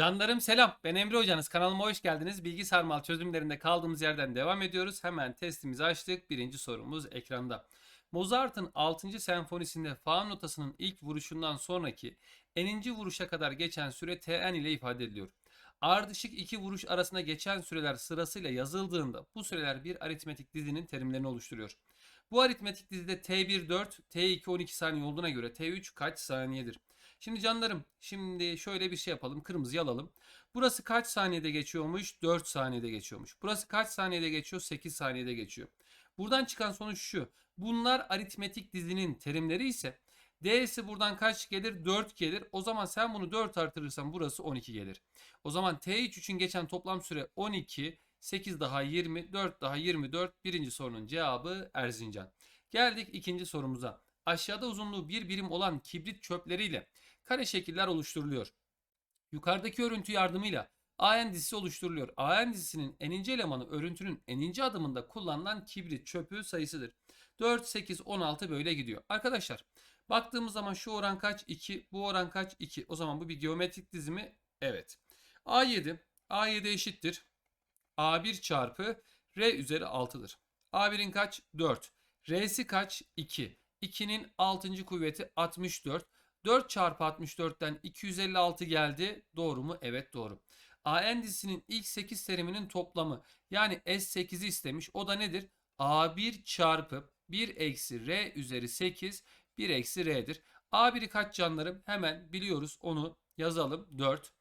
Canlarım selam. Ben Emre Hocanız. Kanalıma hoş geldiniz. Bilgi sarmal çözümlerinde kaldığımız yerden devam ediyoruz. Hemen testimizi açtık. Birinci sorumuz ekranda. Mozart'ın 6. senfonisinde fa notasının ilk vuruşundan sonraki eninci vuruşa kadar geçen süre Tn ile ifade ediliyor. Ardışık iki vuruş arasında geçen süreler sırasıyla yazıldığında bu süreler bir aritmetik dizinin terimlerini oluşturuyor. Bu aritmetik dizide T1 4, T2 12 saniye olduğuna göre T3 kaç saniyedir? Şimdi canlarım şimdi şöyle bir şey yapalım. Kırmızıyı alalım. Burası kaç saniyede geçiyormuş? 4 saniyede geçiyormuş. Burası kaç saniyede geçiyor? 8 saniyede geçiyor. Buradan çıkan sonuç şu. Bunlar aritmetik dizinin terimleri ise D'si buradan kaç gelir? 4 gelir. O zaman sen bunu 4 artırırsan burası 12 gelir. O zaman T3 için geçen toplam süre 12, 8 daha 20, 4 daha 24. Birinci sorunun cevabı Erzincan. Geldik ikinci sorumuza. Aşağıda uzunluğu bir birim olan kibrit çöpleriyle kare şekiller oluşturuluyor. Yukarıdaki örüntü yardımıyla AN dizisi oluşturuluyor. AN dizisinin eninci elemanı örüntünün eninci adımında kullanılan kibrit çöpü sayısıdır. 4, 8, 16 böyle gidiyor. Arkadaşlar baktığımız zaman şu oran kaç? 2. Bu oran kaç? 2. O zaman bu bir geometrik dizimi. Evet. A7. A7 eşittir. A1 çarpı R üzeri 6'dır. A1'in kaç? 4. R'si kaç? 2. 2'nin 6. kuvveti 64. 4 çarpı 64'ten 256 geldi. Doğru mu? Evet doğru. AN dizisinin ilk 8 teriminin toplamı yani S8'i istemiş. O da nedir? A1 çarpı 1 eksi R üzeri 8 1 eksi R'dir. A1'i kaç canlarım? Hemen biliyoruz onu yazalım. 4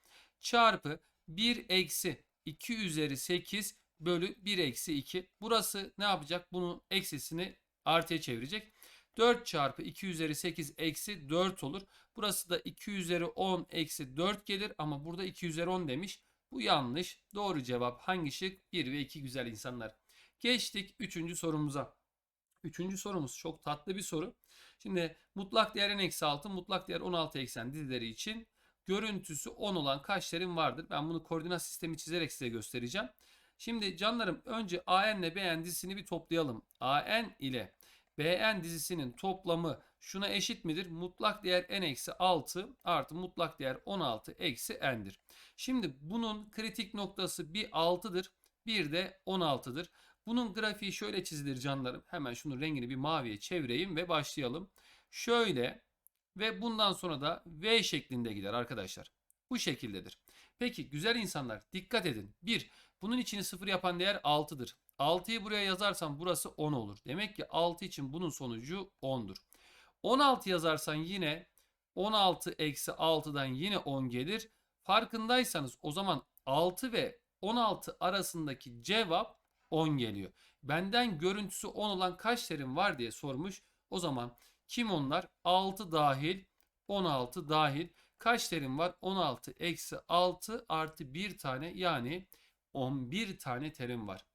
çarpı 1 eksi 2 üzeri 8 bölü 1 eksi 2. Burası ne yapacak? Bunun eksisini artıya çevirecek. 4 çarpı 2 üzeri 8 eksi 4 olur. Burası da 2 üzeri 10 eksi 4 gelir ama burada 2 üzeri 10 demiş. Bu yanlış. Doğru cevap hangi şık? 1 ve 2 güzel insanlar. Geçtik 3. sorumuza. Üçüncü sorumuz çok tatlı bir soru. Şimdi mutlak değer n eksi 6, mutlak değer 16 eksen dizileri için görüntüsü 10 olan kaç terim vardır? Ben bunu koordinat sistemi çizerek size göstereceğim. Şimdi canlarım önce AN ile BN dizisini bir toplayalım. AN ile BN dizisinin toplamı şuna eşit midir? Mutlak değer n eksi 6 artı mutlak değer 16 eksi n'dir. Şimdi bunun kritik noktası bir 6'dır bir de 16'dır. Bunun grafiği şöyle çizilir canlarım. Hemen şunun rengini bir maviye çevireyim ve başlayalım. Şöyle ve bundan sonra da V şeklinde gider arkadaşlar. Bu şekildedir. Peki güzel insanlar dikkat edin. 1. Bunun içini 0 yapan değer 6'dır. 6'yı buraya yazarsam burası 10 olur. Demek ki 6 için bunun sonucu 10'dur. 16 yazarsan yine 16 eksi 6'dan yine 10 gelir. Farkındaysanız o zaman 6 ve 16 arasındaki cevap 10 geliyor. Benden görüntüsü 10 olan kaç terim var diye sormuş. O zaman kim onlar? 6 dahil 16 dahil. Kaç terim var? 16 eksi 6 artı 1 tane yani 11 tane terim var.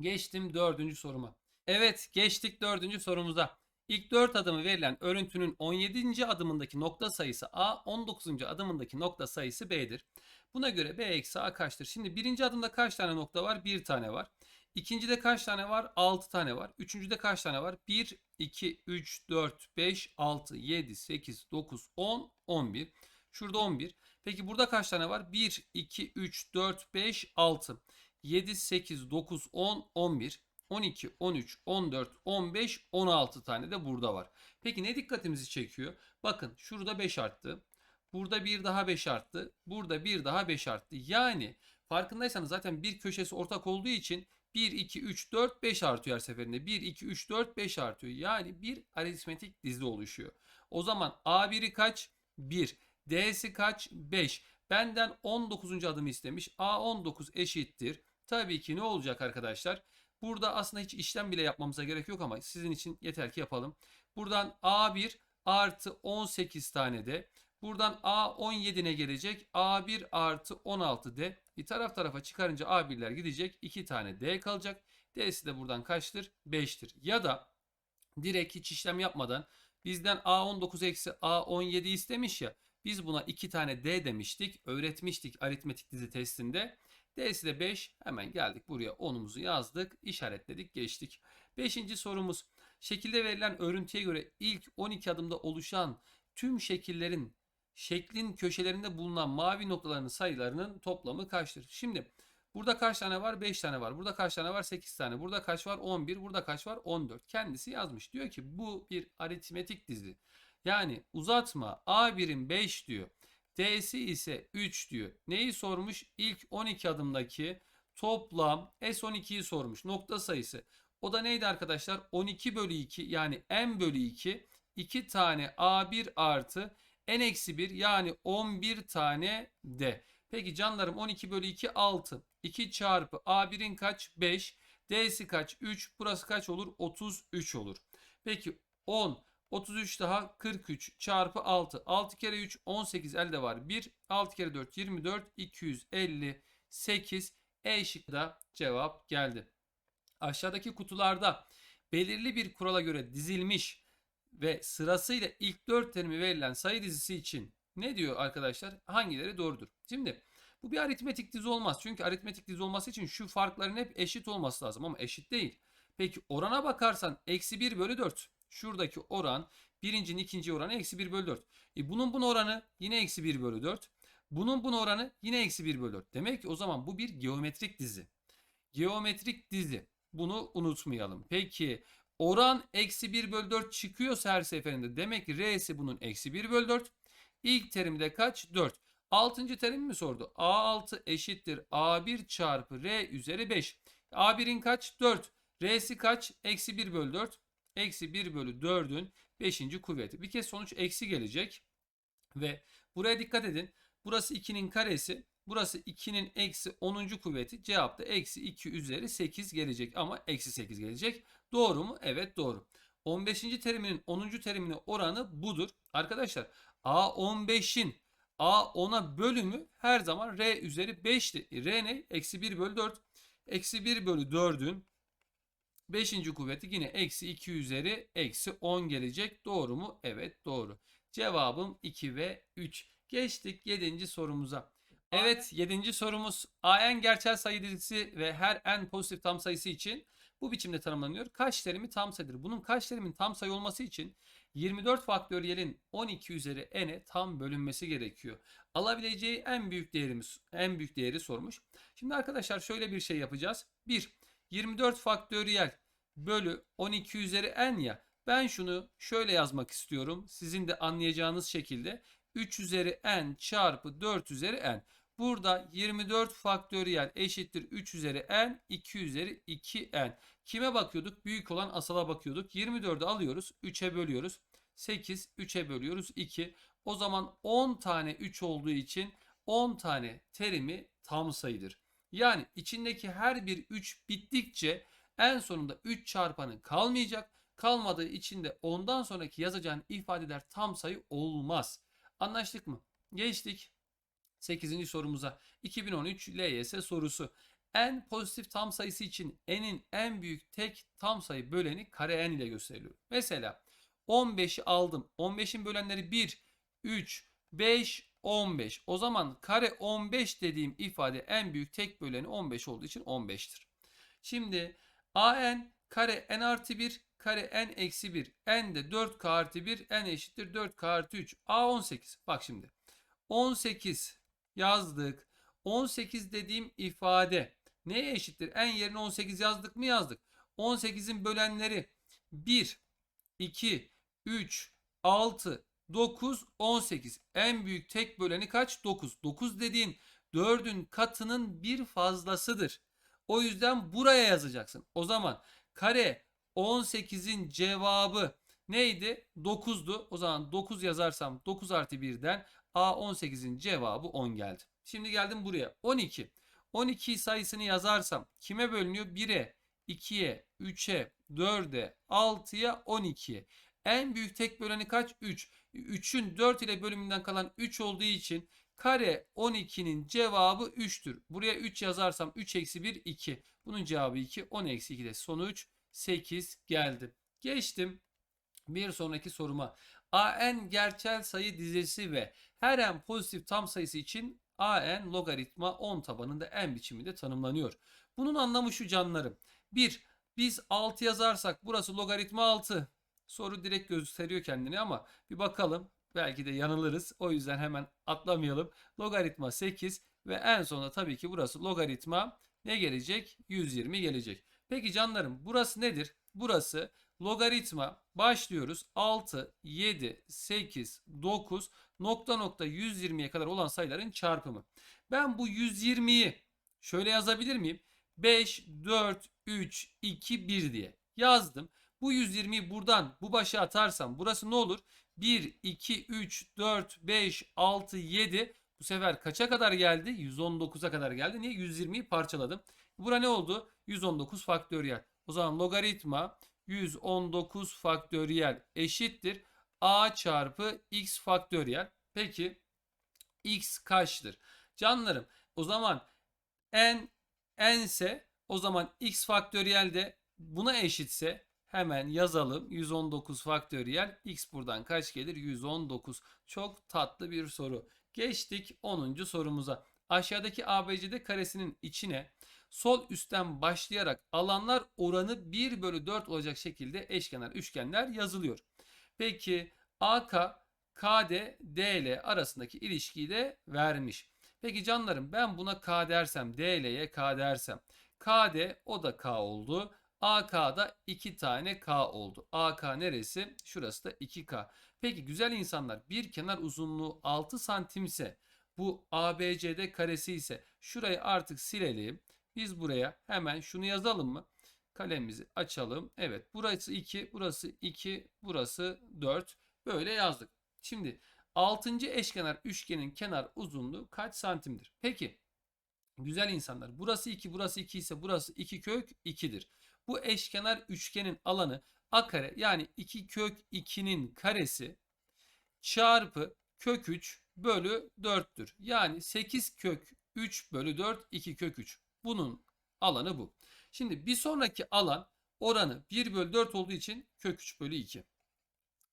Geçtim dördüncü soruma. Evet geçtik dördüncü sorumuza. İlk 4 adımı verilen örüntünün 17. adımındaki nokta sayısı A, 19. adımındaki nokta sayısı B'dir. Buna göre B eksi A kaçtır? Şimdi birinci adımda kaç tane nokta var? 1 tane var. İkincide kaç tane var? 6 tane var. Üçüncüde kaç tane var? 1, 2, 3, 4, 5, 6, 7, 8, 9, 10, 11. Şurada 11. Peki burada kaç tane var? 1, 2, 3, 4, 5, 6. 7, 8, 9, 10, 11. 12, 13, 14, 15, 16 tane de burada var. Peki ne dikkatimizi çekiyor? Bakın şurada 5 arttı. Burada bir daha 5 arttı. Burada bir daha 5 arttı. Yani farkındaysanız zaten bir köşesi ortak olduğu için 1, 2, 3, 4, 5 artıyor her seferinde. 1, 2, 3, 4, 5 artıyor. Yani bir aritmetik dizi oluşuyor. O zaman A1'i kaç? 1. D'si kaç? 5. Benden 19. adımı istemiş. A19 eşittir. Tabii ki ne olacak arkadaşlar? Burada aslında hiç işlem bile yapmamıza gerek yok ama sizin için yeter ki yapalım. Buradan A1 artı 18 tane de. Buradan A17 ne gelecek? A1 artı 16 D. Bir taraf tarafa çıkarınca A1'ler gidecek. 2 tane D kalacak. D'si de buradan kaçtır? 5'tir. Ya da direkt hiç işlem yapmadan bizden A19 eksi A17 istemiş ya. Biz buna 2 tane D demiştik. Öğretmiştik aritmetik dizi testinde. D'si de 5. Hemen geldik buraya 10'umuzu yazdık. işaretledik geçtik. Beşinci sorumuz. Şekilde verilen örüntüye göre ilk 12 adımda oluşan tüm şekillerin şeklin köşelerinde bulunan mavi noktaların sayılarının toplamı kaçtır? Şimdi burada kaç tane var? 5 tane var. Burada kaç tane var? 8 tane. Burada kaç var? 11. Burada kaç var? 14. Kendisi yazmış. Diyor ki bu bir aritmetik dizi. Yani uzatma A birim 5 diyor. D'si ise 3 diyor. Neyi sormuş? İlk 12 adımdaki toplam S12'yi sormuş. Nokta sayısı. O da neydi arkadaşlar? 12 bölü 2 yani n bölü 2. 2 tane A1 artı n-1 yani 11 tane D. Peki canlarım 12 bölü 2 6. 2 çarpı A1'in kaç? 5. D'si kaç? 3. Burası kaç olur? 33 olur. Peki 10. 33 daha 43 çarpı 6. 6 kere 3 18 elde var. 1. 6 kere 4 24. 258. E şıkkı cevap geldi. Aşağıdaki kutularda belirli bir kurala göre dizilmiş ve sırasıyla ilk 4 terimi verilen sayı dizisi için ne diyor arkadaşlar? Hangileri doğrudur? Şimdi bu bir aritmetik dizi olmaz. Çünkü aritmetik dizi olması için şu farkların hep eşit olması lazım ama eşit değil. Peki orana bakarsan eksi 1 bölü 4. Şuradaki oran birincinin ikinci oranı eksi 1 bölü 4. E bunun bunun oranı yine eksi 1 bölü 4. Bunun bunun oranı yine eksi 1 bölü 4. Demek ki o zaman bu bir geometrik dizi. Geometrik dizi. Bunu unutmayalım. Peki oran eksi 1 bölü 4 çıkıyorsa her seferinde demek ki R'si bunun eksi 1 bölü 4. İlk terimde kaç? 4. Altıncı terim mi sordu? A6 eşittir A1 çarpı R üzeri 5. A1'in kaç? 4. R'si kaç? Eksi 1 bölü 4. Eksi 1 bölü 4'ün 5. kuvveti. Bir kez sonuç eksi gelecek. Ve buraya dikkat edin. Burası 2'nin karesi. Burası 2'nin eksi 10. kuvveti. Cevapta eksi 2 üzeri 8 gelecek. Ama eksi 8 gelecek. Doğru mu? Evet doğru. 15. teriminin 10. terimine oranı budur. Arkadaşlar A15'in A10'a bölümü her zaman R üzeri 5'ti. R ne? Eksi 1 bölü 4. Eksi 1 bölü 4'ün 5. kuvveti yine eksi 2 üzeri eksi 10 gelecek. Doğru mu? Evet doğru. Cevabım 2 ve 3. Geçtik 7. sorumuza. Evet 7. sorumuz AN gerçel sayı dizisi ve her n pozitif tam sayısı için bu biçimde tanımlanıyor. Kaç terimi tam sayıdır? Bunun kaç terimin tam sayı olması için 24 faktöriyelin 12 üzeri n'e tam bölünmesi gerekiyor. Alabileceği en büyük değerimiz en büyük değeri sormuş. Şimdi arkadaşlar şöyle bir şey yapacağız. 1 24 faktöriyel bölü 12 üzeri n ya. Ben şunu şöyle yazmak istiyorum. Sizin de anlayacağınız şekilde 3 üzeri n çarpı 4 üzeri n. Burada 24 faktöriyel eşittir 3 üzeri n 2 üzeri 2n. Kime bakıyorduk? Büyük olan asala bakıyorduk. 24'ü alıyoruz. 3'e bölüyoruz. 8 3'e bölüyoruz 2. O zaman 10 tane 3 olduğu için 10 tane terimi tam sayıdır. Yani içindeki her bir 3 bittikçe en sonunda 3 çarpanı kalmayacak. Kalmadığı için de ondan sonraki yazacağın ifadeler tam sayı olmaz. Anlaştık mı? Geçtik 8. sorumuza. 2013 LYS sorusu. En pozitif tam sayısı için n'in en büyük tek tam sayı böleni kare n ile gösteriliyor. Mesela 15'i aldım. 15'in bölenleri 1, 3, 5, 15. O zaman kare 15 dediğim ifade en büyük tek böleni 15 olduğu için 15'tir. Şimdi an kare n artı 1 kare n eksi 1 n de 4k artı 1 n eşittir 4k artı 3 a 18 bak şimdi. 18 yazdık. 18 dediğim ifade neye eşittir? n yerine 18 yazdık mı? Yazdık. 18'in bölenleri 1 2 3 6 9 18 en büyük tek böleni kaç 9 9 dediğin 4'ün katının bir fazlasıdır o yüzden buraya yazacaksın o zaman kare 18'in cevabı neydi? 9'du. O zaman 9 yazarsam 9 artı 1'den A18'in cevabı 10 geldi. Şimdi geldim buraya. 12. 12 sayısını yazarsam kime bölünüyor? 1'e, 2'ye, 3'e, 4'e, 6'ya, 12'ye. En büyük tek böleni kaç? 3. 3'ün 4 ile bölümünden kalan 3 olduğu için kare 12'nin cevabı 3'tür. Buraya 3 yazarsam 3 eksi 1 2. Bunun cevabı 2. 10 eksi 2 de sonuç 8 geldi. Geçtim bir sonraki soruma. AN gerçel sayı dizisi ve her n pozitif tam sayısı için AN logaritma 10 tabanında n biçiminde tanımlanıyor. Bunun anlamı şu canlarım. 1. Biz 6 yazarsak burası logaritma 6. Soru direkt gösteriyor kendini ama bir bakalım. belki de yanılırız. O yüzden hemen atlamayalım. Logaritma 8 ve en sonunda tabii ki burası logaritma ne gelecek? 120 gelecek. Peki canlarım burası nedir? Burası logaritma başlıyoruz. 6, 7, 8, 9 nokta nokta 120'ye kadar olan sayıların çarpımı. Ben bu 120'yi şöyle yazabilir miyim? 5, 4, 3, 2, 1 diye yazdım. Bu 120'yi buradan bu başa atarsam burası ne olur? 1, 2, 3, 4, 5, 6, 7. Bu sefer kaça kadar geldi? 119'a kadar geldi. Niye? 120'yi parçaladım. Bura ne oldu? 119 faktöriyel. O zaman logaritma 119 faktöriyel eşittir. A çarpı x faktöriyel. Peki x kaçtır? Canlarım o zaman n n o zaman x faktöriyel de buna eşitse hemen yazalım. 119 faktöriyel x buradan kaç gelir? 119. Çok tatlı bir soru. Geçtik 10. sorumuza. Aşağıdaki ABCD karesinin içine sol üstten başlayarak alanlar oranı 1 bölü 4 olacak şekilde eşkenar üçgenler yazılıyor. Peki AK, KD, DL arasındaki ilişkiyi de vermiş. Peki canlarım ben buna K dersem, DL'ye K dersem. KD o da K oldu. AK'da 2 tane K oldu. AK neresi? Şurası da 2K. Peki güzel insanlar bir kenar uzunluğu 6 santimse bu ABCD karesi ise şurayı artık silelim. Biz buraya hemen şunu yazalım mı? Kalemimizi açalım. Evet burası 2, burası 2, burası 4. Böyle yazdık. Şimdi 6. eşkenar üçgenin kenar uzunluğu kaç santimdir? Peki güzel insanlar burası 2, burası 2 ise burası 2 kök 2'dir. Bu eşkenar üçgenin alanı a kare yani 2 kök 2'nin karesi çarpı kök 3 bölü 4'tür. Yani 8 kök 3 bölü 4 2 kök 3. Bunun alanı bu. Şimdi bir sonraki alan oranı 1 bölü 4 olduğu için kök 3 bölü 2.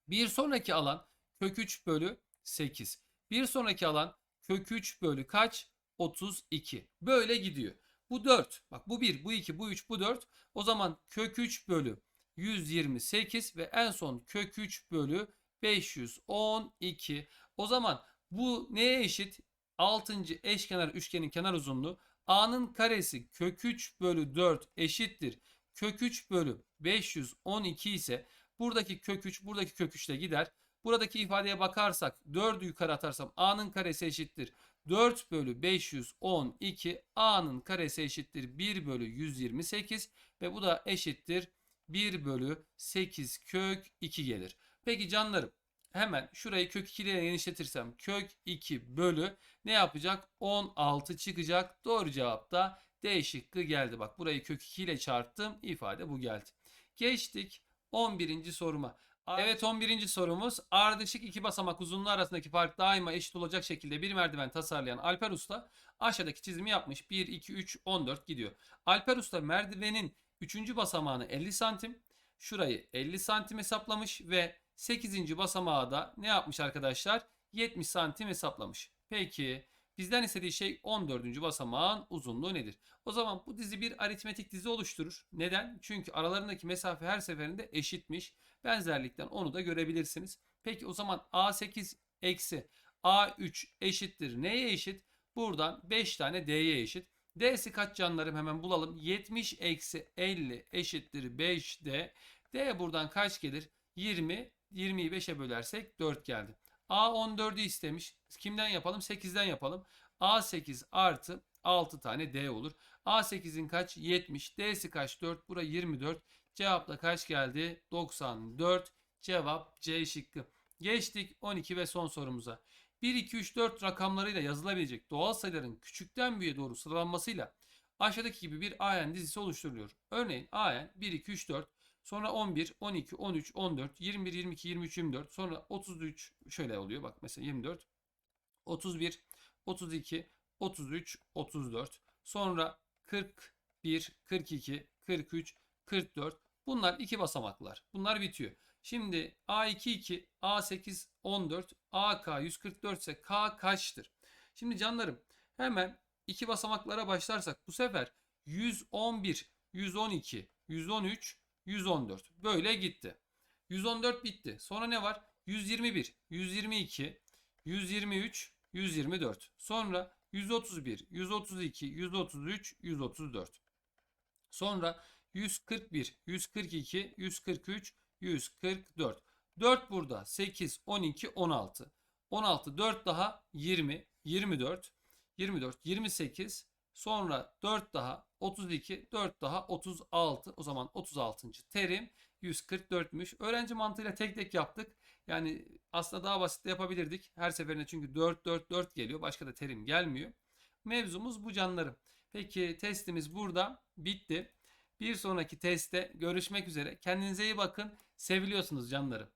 Bir sonraki alan kök 3 bölü 8. Bir sonraki alan kök 3 bölü kaç? 32. Böyle gidiyor. Bu 4. Bak bu 1, bu 2, bu 3, bu 4. O zaman kök 3 bölü 128 ve en son kök 3 bölü 512. O zaman bu neye eşit? 6. eşkenar üçgenin kenar uzunluğu A'nın karesi kök 3 bölü 4 eşittir. Kök 3 bölü 512 ise buradaki kök 3 buradaki kök 3 ile gider. Buradaki ifadeye bakarsak 4'ü yukarı atarsam A'nın karesi eşittir. 4 bölü 512 A'nın karesi eşittir 1 bölü 128 ve bu da eşittir 1 bölü 8 kök 2 gelir. Peki canlarım hemen şurayı kök 2 ile genişletirsem kök 2 bölü ne yapacak? 16 çıkacak. Doğru cevap da D şıkkı geldi. Bak burayı kök 2 ile çarptım. İfade bu geldi. Geçtik 11. soruma. Evet 11. sorumuz ardışık iki basamak uzunluğu arasındaki fark daima eşit olacak şekilde bir merdiven tasarlayan Alper Usta aşağıdaki çizimi yapmış. 1, 2, 3, 14 gidiyor. Alper Usta merdivenin 3. basamağını 50 santim, şurayı 50 santim hesaplamış ve 8. basamağı da ne yapmış arkadaşlar? 70 santim hesaplamış. Peki bizden istediği şey 14. basamağın uzunluğu nedir? O zaman bu dizi bir aritmetik dizi oluşturur. Neden? Çünkü aralarındaki mesafe her seferinde eşitmiş. Benzerlikten onu da görebilirsiniz. Peki o zaman A8 eksi A3 eşittir. Neye eşit? Buradan 5 tane D'ye eşit. D'si kaç canlarım hemen bulalım. 70 eksi 50 eşittir 5D. D buradan kaç gelir? 20. 20'yi 5'e bölersek 4 geldi. A14'ü istemiş. Kimden yapalım? 8'den yapalım. A8 artı 6 tane D olur. A8'in kaç? 70. D'si kaç? 4. Bura 24. Cevapla kaç geldi? 94. Cevap C şıkkı. Geçtik 12 ve son sorumuza. 1, 2, 3, 4 rakamlarıyla yazılabilecek doğal sayıların küçükten büyüğe doğru sıralanmasıyla aşağıdaki gibi bir AN dizisi oluşturuluyor. Örneğin AN 1, 2, 3, 4 Sonra 11, 12, 13, 14, 21, 22, 23, 24. Sonra 33 şöyle oluyor. Bak mesela 24, 31, 32, 33, 34. Sonra 41, 42, 43, 44. Bunlar iki basamaklar. Bunlar bitiyor. Şimdi A22, A8, 14, AK 144 ise K kaçtır? Şimdi canlarım hemen iki basamaklara başlarsak bu sefer 111, 112, 113, 114. Böyle gitti. 114 bitti. Sonra ne var? 121, 122, 123, 124. Sonra 131, 132, 133, 134. Sonra 141, 142, 143, 144. 4 burada. 8, 12, 16. 16, 4 daha 20, 24, 24, 28. Sonra 4 daha 32, 4 daha 36. O zaman 36. terim 144'müş. Öğrenci mantığıyla tek tek yaptık. Yani aslında daha basit de yapabilirdik. Her seferinde çünkü 4, 4, 4 geliyor. Başka da terim gelmiyor. Mevzumuz bu canlarım. Peki testimiz burada bitti. Bir sonraki testte görüşmek üzere. Kendinize iyi bakın. Seviliyorsunuz canlarım.